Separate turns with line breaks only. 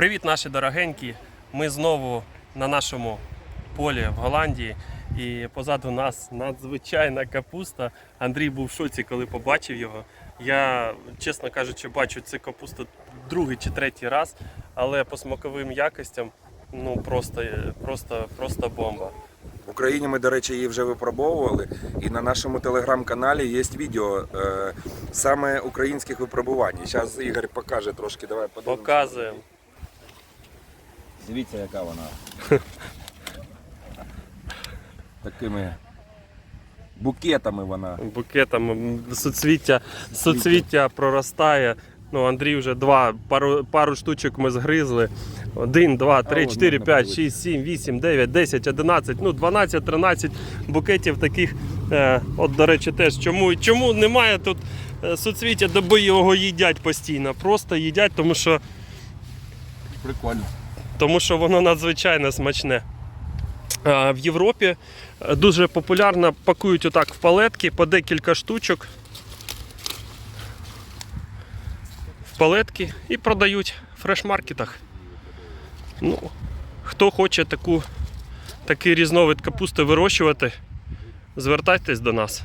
Привіт, наші дорогенькі. Ми знову на нашому полі в Голландії. І позаду нас надзвичайна капуста. Андрій був в шоці, коли побачив його. Я, чесно кажучи, бачу цю капусту другий чи третій раз, але по смаковим якостям ну просто, просто, просто бомба.
В Україні ми, до речі, її вже випробовували, і на нашому телеграм-каналі є відео е, саме українських випробувань. Зараз Ігор покаже трошки. Давай подивимося.
Показуємо.
Дивіться, яка вона. Такими букетами вона.
букетом суцвіття, суцвіття проростає. Ну, Андрій вже два, пару, пару штучок ми згризли. Один, два, три,
от
чотири, п'ять, шість, сім, вісім, дев'ять, десять, одинадцять, ну 12, 13 букетів таких. Е, от, до речі, теж чому, чому немає тут е, суцвіття, бо його їдять постійно. Просто їдять, тому що,
Прикольно.
Тому що воно надзвичайно смачне. В Європі е, дуже популярно пакують отак в палетки по декілька штучок. В палетки і продають в фреш-маркетах. Ну, хто хоче таку, такий різновид капусти вирощувати, звертайтесь до нас.